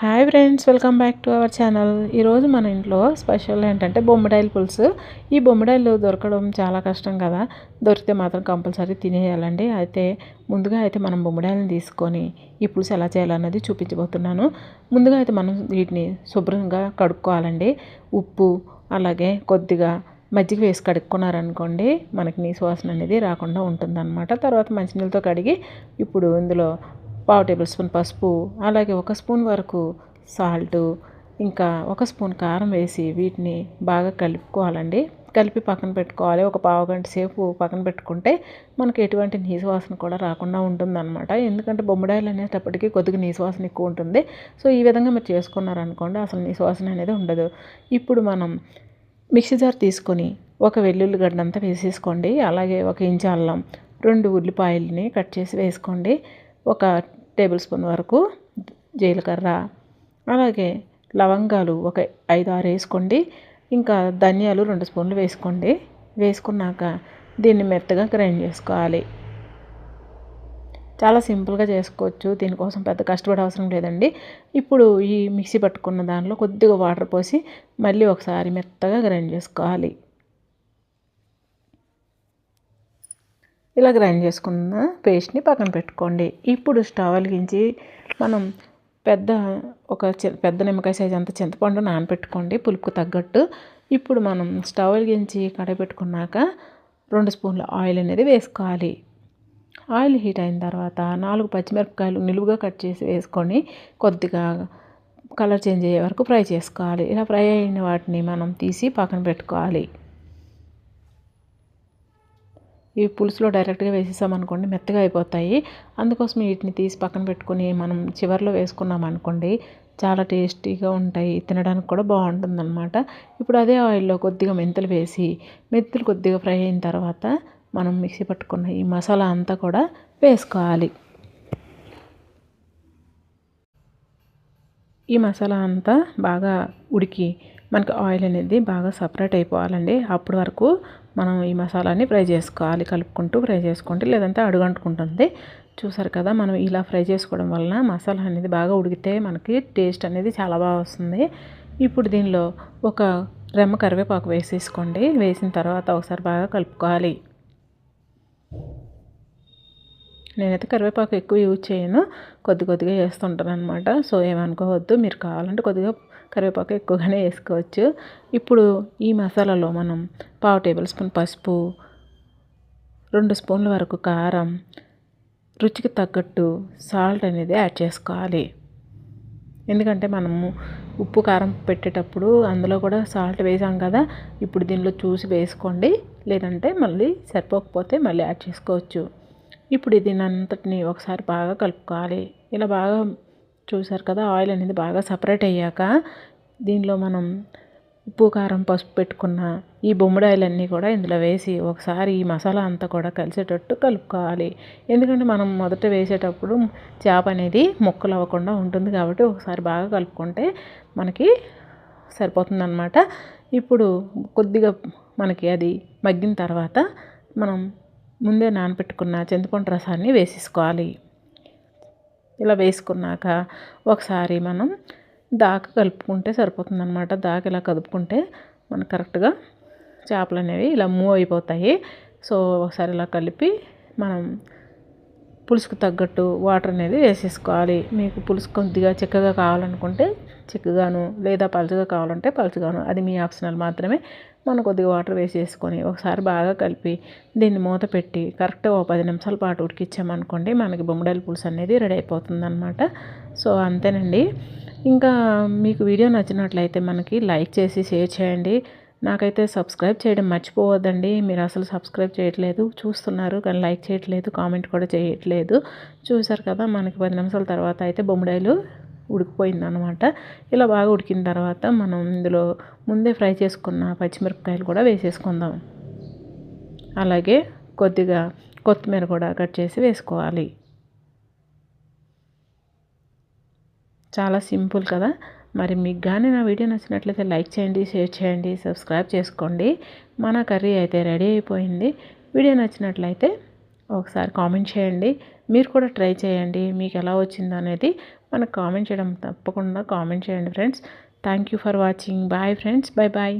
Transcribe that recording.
Hi friends welcome back to our channel ఈరోజు మన ఇంట్లో స్పెషల్ ఏంటంటే బొమ్మడాయిల పులుసు. ఈ బొమ్మడాయిలు దొరకడం చాలా కష్టం కదా. దొరికితే మాత్రం కంపల్సరీ తినేయాలండి. అయితే ముందుగా అయితే మనం బొమ్మడాయిలను తీసుకొని ఈ పులుసు ఎలా చేయాలన్నది చూపించబోతున్నాను. ముందుగా అయితే మనం వీటిని శుభ్రంగా కడుక్కోవాలండి. ఉప్పు అలాగే కొద్దిగా మజ్జిగ వేసి కడుక్కున్నారనుకోండి మనకి నీ సువాసన అనేది రాకుండా ఉంటుందన్నమాట. తర్వాత మంచినీళ్ళతో కడిగి ఇప్పుడు ఇందులో పావు టేబుల్ స్పూన్ పసుపు అలాగే ఒక స్పూన్ వరకు సాల్ట్ ఇంకా ఒక స్పూన్ కారం వేసి వీటిని బాగా కలుపుకోవాలండి. కలిపి పక్కన పెట్టుకోవాలి. ఒక పావు గంట సేపు పక్కన పెట్టుకుంటే మనకి ఎటువంటి నీసు వాసన కూడా రాకుండా ఉంటుందన్నమాట. ఎందుకంటే బొమ్మడాయిలు అనేటప్పటికీ కొద్దిగా నీసు వాసన ఎక్కువ ఉంటుంది. సో ఈ విధంగా మీరు చేసుకున్నారనుకోండి అసలు నీసు వాసన అనేది ఉండదు. ఇప్పుడు మనం మిక్సీ జార్ తీసుకొని ఒక వెల్లుల్లి గడ్డంతా వేసేసుకోండి. అలాగే ఒక ఇంచు అల్లం రెండు ఉల్లిపాయలని కట్ చేసి వేసుకోండి. ఒక టేబుల్ స్పూన్ వరకు జీలకర్ర అలాగే లవంగాలు ఒక ఐదు ఆరు వేసుకోండి. ఇంకా ధనియాలు రెండు స్పూన్లు వేసుకోండి. వేసుకున్నాక దీన్ని మెత్తగా గ్రైండ్ చేసుకోవాలి. చాలా సింపుల్గా చేసుకోవచ్చు. దీనికోసం పెద్ద కష్టపడే అవసరం లేదండి. ఇప్పుడు ఈ మిక్సీ పట్టుకున్న దానిలో కొద్దిగా వాటర్ పోసి మళ్ళీ ఒకసారి మెత్తగా గ్రైండ్ చేసుకోవాలి. ఇలా గ్రైండ్ చేసుకున్న పేస్ట్ని పక్కన పెట్టుకోండి. ఇప్పుడు స్టవ్ వెలిగించి మనం పెద్ద ఒక పెద్ద నిమ్మకాయ సైజ్ అంత చింతపండు నానబెట్టుకోండి పులుపుకు తగ్గట్టు. ఇప్పుడు మనం స్టవ్ వెలిగించి కడాయి పెట్టుకున్నాక రెండు స్పూన్ల ఆయిల్ అనేది వేసుకోవాలి. ఆయిల్ హీట్ అయిన తర్వాత నాలుగు పచ్చిమిరపకాయలు నిలువుగా కట్ చేసి వేసుకొని కొద్దిగా కలర్ చేంజ్ అయ్యే వరకు ఫ్రై చేసుకోవాలి. ఇలా ఫ్రై అయిన వాటిని మనం తీసి పక్కన పెట్టుకోవాలి. ఈ పులుసులో డైరెక్ట్గా వేసేసామనుకోండి మెత్తగా అయిపోతాయి. అందుకోసం వీటిని తీసి పక్కన పెట్టుకొని మనం చివరిలో వేసుకున్నాం అనుకోండి చాలా టేస్టీగా ఉంటాయి. తినడానికి కూడా బాగుంటుంది అనమాట ఇప్పుడు అదే ఆయిల్లో కొద్దిగా మెంతులు వేసి మెంతులు కొద్దిగా ఫ్రై అయిన తర్వాత మనం మిక్సీ పట్టుకున్న ఈ మసాలా అంతా కూడా వేసుకోవాలి. ఈ మసాలా అంతా బాగా ఉడికి మనకి ఆయిల్ అనేది బాగా సపరేట్ అయిపోవాలండి. అప్పటి వరకు మనం ఈ మసాలాని ఫ్రై చేసుకోవాలి. కలుపుకుంటూ ఫ్రై చేసుకోండి. లేదంటే అడుగంటుకుంటుంది. చూసారు కదా మనం ఇలా ఫ్రై చేసుకోవడం వలన మసాలా అనేది బాగా ఉడికితే మనకి టేస్ట్ అనేది చాలా బాగా వస్తుంది. ఇప్పుడు దీనిలో ఒక రెమ్మ కరివేపాకు వేసేసుకోండి. వేసిన తర్వాత ఒకసారి బాగా కలుపుకోవాలి. నేనైతే కరివేపాకు ఎక్కువ యూజ్ చేయను. కొద్ది కొద్దిగా వేస్తుంటాను అనమాట సో ఏమనుకోవద్దు. మీరు కావాలంటే కొద్దిగా కరివేపాకు ఎక్కువగానే వేసుకోవచ్చు. ఇప్పుడు ఈ మసాలాలో మనం పావు టేబుల్ స్పూన్ పసుపు రెండు స్పూన్ల వరకు కారం రుచికి తగ్గట్టు సాల్ట్ అనేది యాడ్ చేసుకోవాలి. ఎందుకంటే మనము ఉప్పు కారం పెట్టేటప్పుడు అందులో కూడా సాల్ట్ వేసాం కదా ఇప్పుడు దీనిలో చూసి వేసుకోండి. లేదంటే మళ్ళీ సరిపోకపోతే మళ్ళీ యాడ్ చేసుకోవచ్చు. ఇప్పుడు దీని అంతటిని ఒకసారి బాగా కలుపుకోవాలి. ఇలా బాగా చూసారు కదా ఆయిల్ అనేది బాగా సపరేట్ అయ్యాక దీనిలో మనం ఉప్పు కారం పసుపు పెట్టుకున్న ఈ బొమ్మిడాయిలన్నీ కూడా ఇందులో వేసి ఒకసారి ఈ మసాలా అంతా కూడా కలిసేటట్టు కలుపుకోవాలి. ఎందుకంటే మనం మొదట వేసేటప్పుడు చేప అనేది ముక్కలు అవ్వకుండా ఉంటుంది కాబట్టి ఒకసారి బాగా కలుపుకుంటే మనకి సరిపోతుందన్నమాట. ఇప్పుడు కొద్దిగా మనకి అది మగ్గిన తర్వాత మనం ముందే నానబెట్టుకున్న చింతపండు రసాన్ని వేసేసుకోవాలి. ఇలా వేసుకున్నాక ఒకసారి మనం దాకా కలుపుకుంటే సరిపోతుంది అనమాట దాకా ఇలా కదుపుకుంటే మనకు కరెక్ట్గా చేపలు అనేవి ఇలా మూవ్ అయిపోతాయి. సో ఒకసారి ఇలా కలిపి మనం పులుసుకు తగ్గట్టు వాటర్ అనేది వేసేసుకోవాలి. మీకు పులుసు కొద్దిగా చిక్కగా కావాలనుకుంటే చిక్కగాను లేదా పలుచగా కావాలంటే పలుచగాను అది మీ ఆప్షనల్ మాత్రమే. మనం కొద్దిగా వాటర్ వేసేసుకొని ఒకసారి బాగా కలిపి దీన్ని మూత పెట్టి కరెక్ట్గా ఒక పది నిమిషాల పాటు ఉడికిచ్చామనుకోండి మనకి బొమ్మడాయిల పులుసు అనేది రెడీ అయిపోతుంది అనమాట సో అంతేనండి. ఇంకా మీకు వీడియో నచ్చినట్లయితే మనకి లైక్ చేసి షేర్ చేయండి. నాకైతే సబ్స్క్రైబ్ చేయడం మర్చిపోవద్దండి. మీరు అసలు సబ్స్క్రైబ్ చేయట్లేదు. చూస్తున్నారు కానీ లైక్ చేయట్లేదు కామెంట్ కూడా చేయట్లేదు. చూసారు కదా మనకి పది నిమిషాల తర్వాత అయితే బొమ్మడాయిలు ఉడికిపోయిందనమాట ఇలా బాగా ఉడికిన తర్వాత మనం ఇందులో ముందే ఫ్రై చేసుకున్న పచ్చిమిరపకాయలు కూడా వేసేసుకుందాం. అలాగే కొద్దిగా కొత్తిమీర కూడా కట్ చేసి వేసుకోవాలి. చాలా సింపుల్ కదా? మరి మీకు కానీ నా వీడియో నచ్చినట్లయితే లైక్ చేయండి షేర్ చేయండి సబ్స్క్రైబ్ చేసుకోండి. మన కర్రీ అయితే రెడీ అయిపోయింది. వీడియో నచ్చినట్లయితే ఒకసారి కామెంట్ చేయండి. మీరు కూడా ట్రై చేయండి. మీకు ఎలా వచ్చింది అనేది మనకు కామెంట్ చేయడం తప్పకుండా కామెంట్ చేయండి friends. Thank you for watching. Bye friends. Bye bye.